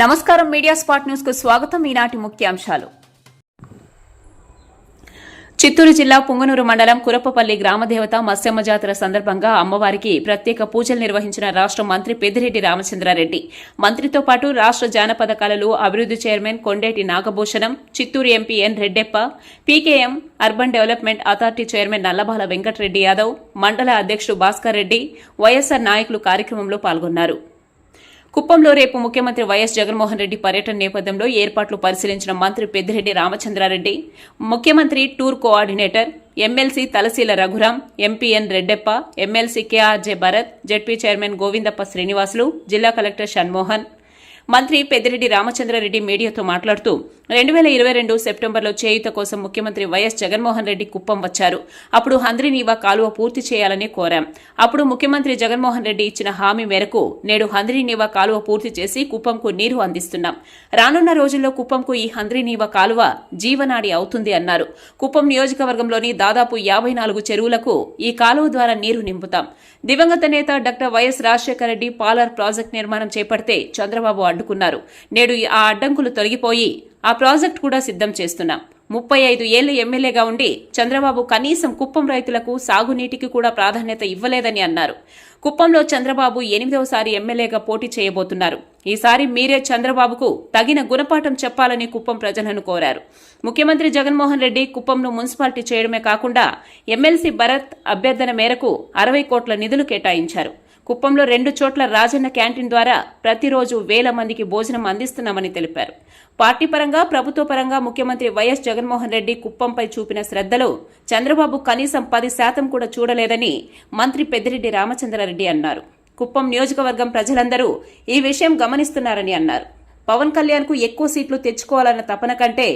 నమస్కారం media spot న్యూస్కు స్వాగతం. ఈనాటి ముఖ్యాంశాలు. చిత్తూరు జిల్లా పుంగనూరు మండలం కురపపల్లి గ్రామదేవత మత్స్యమ్మ జాతర సందర్భంగా అమ్మవారికి ప్రత్యేక పూజలు నిర్వహించిన రాష్ట మంత్రి పెద్దిరెడ్డి రామచంద్రారెడ్డి. మంత్రితో పాటు రాష్ట జానపద కళలు అభివృద్ది chairman Kondeti Nagabhushanam Chittoor MP N Reddeppa PKM urban development authority chairman Nallabala Venkatareddy Yadav మండల అధ్యక్షుడు భాస్కర్ రెడ్డి వైఎస్సార్ నాయకులు కార్యక్రమంలో పాల్గొన్నారు. కుప్పంలో రేపు ముఖ్యమంత్రి వైఎస్ జగన్మోహన్ రెడ్డి పర్యటన నేపథ్యంలో ఏర్పాట్లు పరిశీలించిన మంత్రి పెద్దిరెడ్డి రామచంద్రారెడ్డి ముఖ్యమంత్రి tour coordinator MLC Talasila Raghuram MP N Reddeppa MLC KRJ Bharath ZP chairman Govindappa Srinivasulu జిల్లా కలెక్టర్ షణ్మోహన్ మంత్రి పెద్దిరెడ్డి రామచంద్రారెడ్డి మీడియాతో మాట్లాడుతూ రెండు వేల ఇరవై రెండు సెప్టెంబర్లో చేయుత కోసం ముఖ్యమంత్రి వైఎస్ జగన్మోహన్ రెడ్డి కుప్పం వచ్చారు. అప్పుడు హంద్రీనీవా కాలువ పూర్తి చేయాలని కోరాం. అప్పుడు ముఖ్యమంత్రి జగన్మోహన్ రెడ్డి ఇచ్చిన హామీ మేరకు నేడు హంద్రీనీవా కాలువ పూర్తి చేసి కుప్పంకు నీరు అందిస్తున్నాం. రానున్న రోజుల్లో కుప్పంకు ఈ హంద్రీనీవా కాలువ జీవనాడి అవుతుంది అన్నారు. కుప్పం నియోజకవర్గంలోని దాదాపు యాభై నాలుగు చెరువులకు ఈ కాలువ ద్వారా నీరు నింపుతాం. దివంగత నేత doctor YS Rajasekhara Reddy Palar project నిర్మాణం చేపడితే చంద్రబాబు అడ్డుకున్నారు. నేడు ఆ అడ్డంకులు తొలగిపోయి ఆ ప్రాజెక్టు కూడా సిద్ధం చేస్తున్నాం. ముప్పై ఐదు ఏళ్ళ ఎమ్మెల్యేగా ఉండి చంద్రబాబు కనీసం కుప్పం రైతులకు సాగునీటికి కూడా ప్రాధాన్యత ఇవ్వలేదని అన్నారు. కుప్పంలో చంద్రబాబు ఎనిమిదవసారి ఎమ్మెల్యేగా పోటీ చేయబోతున్నారు. ఈసారి మీరే చంద్రబాబుకు తగిన గుణపాఠం చెప్పాలని కుప్పం ప్రజలను కోరారు. ముఖ్యమంత్రి జగన్మోహన్ రెడ్డి కుప్పంను మున్సిపాలిటీ చేయడమే కాకుండా ఎమ్మెల్సీ భరత్ అభ్యర్థన మేరకు అరవై కోట్ల నిధులు కేటాయించారు. కుప్పంలో రెండు చోట్ల రాజన్న క్యాంటీన్ ద్వారా ప్రతిరోజు వేల మందికి భోజనం అందిస్తున్నామని తెలిపారు. పార్టీ పరంగా ప్రభుత్వ పరంగా ముఖ్యమంత్రి వైఎస్ జగన్మోహన్ రెడ్డి కుప్పంపై చూపిన శ్రద్ధలో చంద్రబాబు కనీసం పది శాతం కూడా చూడలేదని మంత్రి పెద్దిరెడ్డి రామచంద్రారెడ్డి అన్నారు. కుప్పం నియోజకవర్గం ప్రజలందరూ ఈ విషయం గమనిస్తున్నారని అన్నారు. పవన్ కళ్యాణ్కు ఎక్కువ సీట్లు తెచ్చుకోవాలన్న తపన కంటే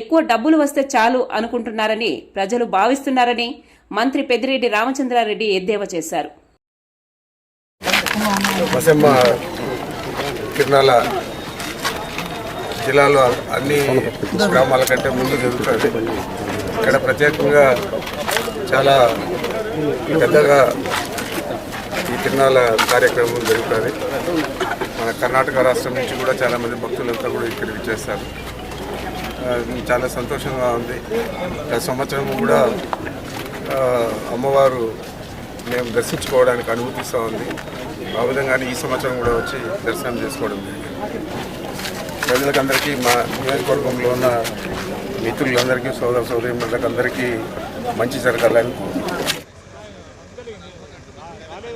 ఎక్కువ డబ్బులు వస్తే చాలు అనుకుంటున్నారని ప్రజలు భావిస్తున్నారని మంత్రి పెద్దిరెడ్డి రామచంద్రారెడ్డి ఎద్దేవా చేశారు. కిరణాల జిల్లాలో అన్ని గ్రామాల కంటే ముందు జరుగుతుంది. ఇక్కడ ప్రత్యేకంగా చాలా పెద్దగా తిరునాళ్ళ కార్యక్రమం జరుగుతుంది. మన కర్ణాటక రాష్ట్రం నుంచి కూడా చాలామంది భక్తులంతా కూడా ఇక్కడికి చేస్తారు చాలా సంతోషంగా ఉంది. గత సంవత్సరం కూడా అమ్మవారు మేము దర్శించుకోవడానికి అనుమతిస్తూ ఉంది. ఆ విధంగానే ఈ సంవత్సరం కూడా వచ్చి దర్శనం చేసుకోవడం ప్రజలకందరికీ మా నియోజకవర్గంలో ఉన్న మిత్రులందరికీ సోదర సోదరి అందరికీ మంచి జరగాలని కోరుకుంటున్నాను. ఆమె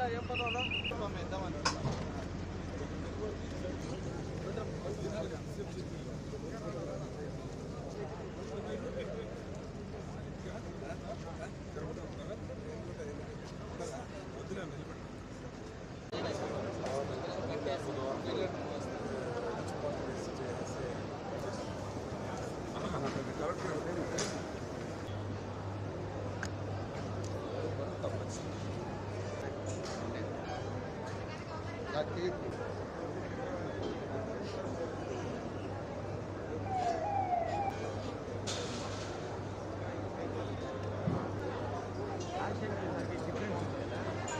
ahora yo puedo hablar.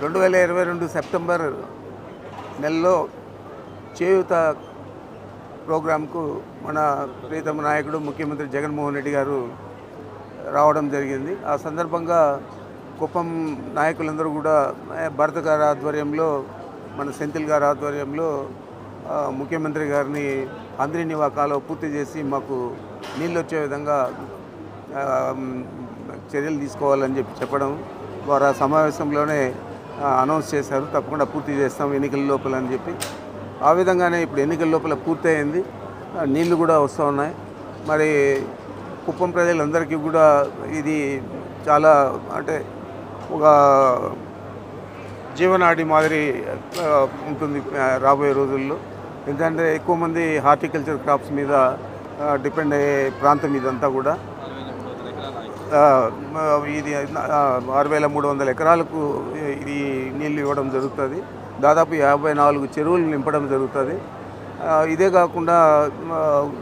రెండు వేల ఇరవై రెండు సెప్టెంబర్ నెలలో చేయూత ప్రోగ్రాంకు మన ప్రీతమ నాయకుడు ముఖ్యమంత్రి జగన్మోహన్ రెడ్డి గారు రావడం జరిగింది. ఆ సందర్భంగా కుప్పం నాయకులందరూ కూడా భరత గారి ఆధ్వర్యంలో మన సెంతిల్ గారి ఆధ్వర్యంలో ముఖ్యమంత్రి గారిని అందరి నివాకాలో పూర్తి చేసి మాకు నీళ్ళు వచ్చే విధంగా చర్యలు తీసుకోవాలని చెప్పి చెప్పడం వారు ఆ సమావేశంలోనే అనౌన్స్ చేశారు. తప్పకుండా పూర్తి చేస్తాం ఎన్నికల లోపల అని చెప్పి. ఆ విధంగానే ఇప్పుడు ఎన్నికల లోపల పూర్తయింది. నీళ్ళు కూడా వస్తూ ఉన్నాయి. మరి కుప్పం ప్రజలందరికీ కూడా ఇది చాలా అంటే ఒక జీవనాడి మాదిరి ఉంటుంది రాబోయే రోజుల్లో. ఎందుకంటే ఎక్కువ మంది హార్టికల్చర్ క్రాప్స్ మీద డిపెండ్ అయ్యే ప్రాంతం ఇదంతా కూడా. ఇది ఆరు వేల మూడు వందల ఎకరాలకు ఇది నీళ్ళు ఇవ్వడం జరుగుతుంది. దాదాపు యాభై నాలుగు చెరువులు నింపడం జరుగుతుంది. ఇదే కాకుండా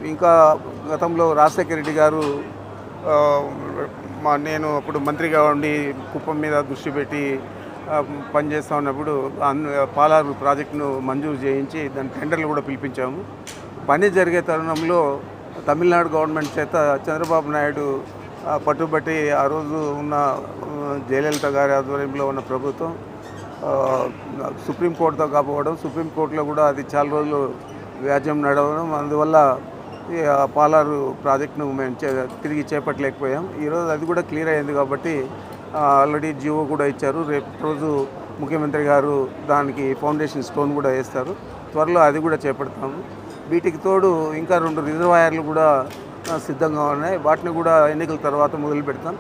ఇంకా గతంలో రాజశేఖర రెడ్డి గారు మా నేను అప్పుడు మంత్రిగా ఉండి కుప్పం మీద దృష్టి పెట్టి పనిచేస్తూ ఉన్నప్పుడు అన్- పాలారు ప్రాజెక్టును మంజూరు చేయించి దాని టెండర్లు కూడా పిలిపించాము. పని జరిగే తరుణంలో తమిళనాడు గవర్నమెంట్ చేత చంద్రబాబు నాయుడు పట్టుబట్టి ఆ రోజు ఉన్న జయలలిత గారి ఆధ్వర్యంలో ఉన్న ప్రభుత్వం సుప్రీంకోర్టుతో కాకపోవడం సుప్రీంకోర్టులో కూడా అది చాలా రోజులు వ్యాజ్యం నడవడం అందువల్ల ఈ పాలారు ప్రాజెక్టును మేము చే- తిరిగి చేపట్టలేకపోయాం. ఈరోజు అది కూడా క్లియర్ అయింది కాబట్టి ఆల్రెడీ జియో కూడా ఇచ్చారు. రేపు రోజు ముఖ్యమంత్రి గారు దానికి ఫౌండేషన్ స్టోన్ కూడా వేస్తారు. త్వరలో అది కూడా చేపడతాము. వీటికి తోడు ఇంకా రెండు రిజర్వాయర్లు కూడా సిద్ధంగా ఉన్నాయి. వాటిని కూడా ఎన్నికల తర్వాత మొదలు పెడతాం.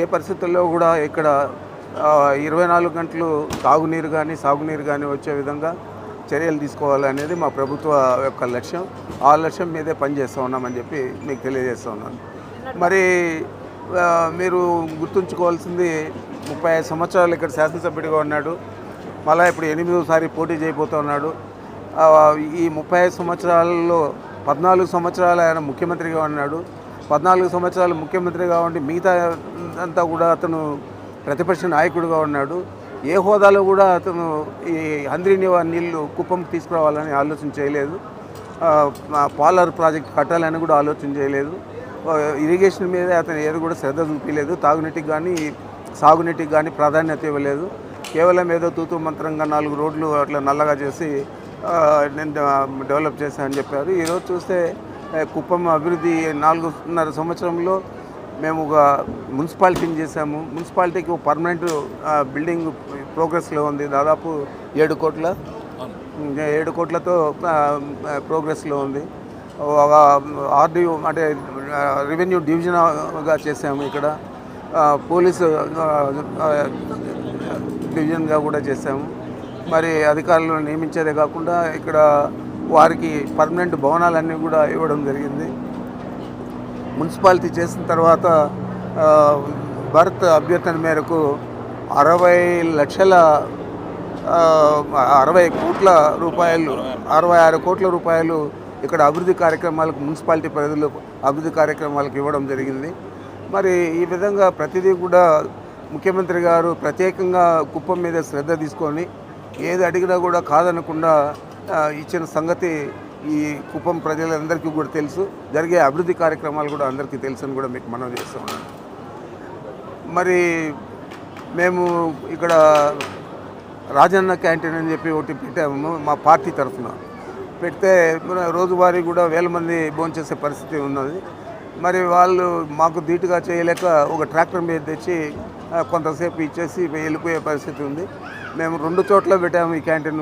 ఏ పరిస్థితుల్లో కూడా ఇక్కడ ఇరవై నాలుగు గంటలు తాగునీరు కానీ సాగునీరు కానీ వచ్చే విధంగా చర్యలు తీసుకోవాలనేది మా ప్రభుత్వ యొక్క లక్ష్యం. ఆ లక్ష్యం మీదే పనిచేస్తూ ఉన్నామని చెప్పి మీకు తెలియజేస్తూ ఉన్నాను. మరి మీరు గుర్తుంచుకోవాల్సింది ముప్పై ఐదు సంవత్సరాలు ఇక్కడ శాసనసభ్యుడిగా ఉన్నాడు. మళ్ళీ ఇప్పుడు ఎనిమిదోసారి పోటీ చేయబోతున్నాడు. ఈ ముప్పై ఐదు సంవత్సరాలలో పద్నాలుగు సంవత్సరాలు ఆయన ముఖ్యమంత్రిగా ఉన్నాడు. పద్నాలుగు సంవత్సరాలు ముఖ్యమంత్రిగా ఉండి మిగతా అంతా కూడా అతను ప్రతిపక్ష నాయకుడిగా ఉన్నాడు. ఏ హోదాలో కూడా అతను ఈ హంద్రీనివా నీళ్ళు కుప్పం తీసుకురావాలని ఆలోచన చేయలేదు. పాలర్ ప్రాజెక్ట్ కట్టాలని కూడా ఆలోచన చేయలేదు. ఇరిగేషన్ మీద అతను ఏది కూడా శ్రద్ధ చూపించలేదు తాగునీటికి కానీ సాగునీటికి కానీ ప్రాధాన్యత ఇవ్వలేదు. కేవలం ఏదో తూతూ మంత్రంగా నాలుగు రోడ్లు అట్లా నల్లగా చేసి నేను డెవలప్ చేశానని చెప్పారు. ఈరోజు చూస్తే కుప్పం అభివృద్ధి నాలుగున్నర సంవత్సరంలో మేము ఒక మున్సిపాలిటీని చేశాము. మున్సిపాలిటీకి ఒక పర్మనెంట్ బిల్డింగ్ ప్రోగ్రెస్లో ఉంది. దాదాపు ఏడు కోట్ల ఏడు కోట్లతో ప్రోగ్రెస్లో ఉంది. ఒక ఆర్డీఓ అంటే రెవెన్యూ డివిజన్గా చేసాము ఇక్కడ. పోలీసు డివిజన్గా కూడా చేసాము మరి అధికారులను నియమించేదే కాకుండా ఇక్కడ వారికి పర్మనెంట్ భవనాలన్నీ కూడా ఇవ్వడం జరిగింది. మున్సిపాలిటీ చేసిన తర్వాత భరత్ అభ్యర్థన మేరకు అరవై లక్షల అరవై కోట్ల రూపాయలు అరవై ఆరు కోట్ల రూపాయలు ఇక్కడ అభివృద్ధి కార్యక్రమాలకు మున్సిపాలిటీ పరిధిలో అభివృద్ధి కార్యక్రమాలకు ఇవ్వడం జరిగింది. మరి ఈ విధంగా ప్రతిదీ కూడా ముఖ్యమంత్రి గారు ప్రత్యేకంగా కుప్పం మీద శ్రద్ధ తీసుకొని ఏది అడిగినా కూడా కాదనకుండా ఇచ్చిన సంగతి ఈ కుప్పం ప్రజలందరికీ కూడా తెలుసు. జరిగే అభివృద్ధి కార్యక్రమాలు కూడా అందరికీ తెలుసు అని కూడా మీకు మనం చేస్తున్నాం మరి మేము ఇక్కడ రాజన్న క్యాంటీన్ అని చెప్పి ఒకటి పెట్టాము మా పార్టీ తరఫున. పెడితే రోజువారీ కూడా వేల మంది భోంచేసే పరిస్థితి ఉన్నది. మరి వాళ్ళు మాకు ధీటుగా చేయలేక ఒక ట్రాక్టర్ మీద తెచ్చి కొంతసేపు ఇచ్చేసి వెళ్ళిపోయే పరిస్థితి ఉంది. మేము రెండు చోట్ల పెట్టాము ఈ క్యాంటీన్.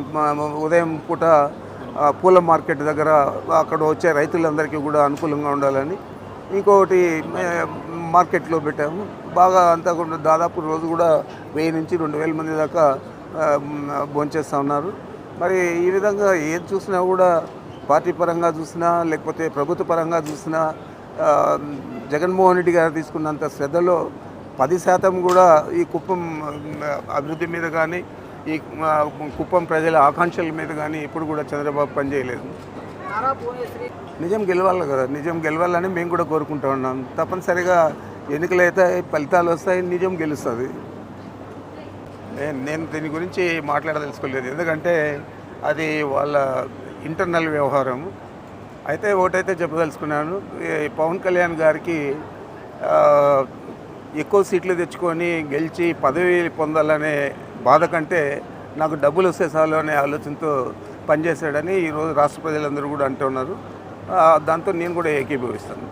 ఉదయం పూట పూల మార్కెట్ దగ్గర అక్కడ వచ్చే రైతులందరికీ కూడా అనుకూలంగా ఉండాలని ఇంకొకటి మార్కెట్లో పెట్టాము. బాగా అంతా కూడా దాదాపు రోజు కూడా వెయ్యి నుంచి రెండు వేల మంది దాకా భోంచేస్తూ ఉన్నారు. మరి ఈ విధంగా ఏది చూసినా కూడా పార్టీ పరంగా చూసినా లేకపోతే ప్రభుత్వ పరంగా చూసినా జగన్మోహన్ రెడ్డి గారు తీసుకున్నంత శ్రద్ధలో పది శాతం కూడా ఈ కుప్పం అభివృద్ధి మీద కానీ ఈ కుప్పం ప్రజల ఆకాంక్షల మీద కానీ ఎప్పుడు కూడా చంద్రబాబు పనిచేయలేదు నిజం గెలవాలి కదా నిజం గెలవాలని మేము కూడా కోరుకుంటా ఉన్నాం. తప్పనిసరిగా ఎన్నికలు అయితే ఫలితాలు వస్తాయి నిజం గెలుస్తుంది. నేను దీని గురించి మాట్లాడదలుచుకోలేదు. ఎందుకంటే అది వాళ్ళ ఇంటర్నల్ వ్యవహారం. అయితే ఒకటైతే చెప్పదలుచుకున్నాను. పవన్ కళ్యాణ్ గారికి ఎక్కువ సీట్లు తెచ్చుకొని గెలిచి పదవి పొందాలనే బాధ కంటే నాకు డబ్బులు వస్తే చాలు అనే ఆలోచనతో పనిచేశాడని ఈరోజు రాష్ట్ర ప్రజలందరూ కూడా అంటున్నారు దాంతో నేను కూడా ఏకీభవిస్తాను.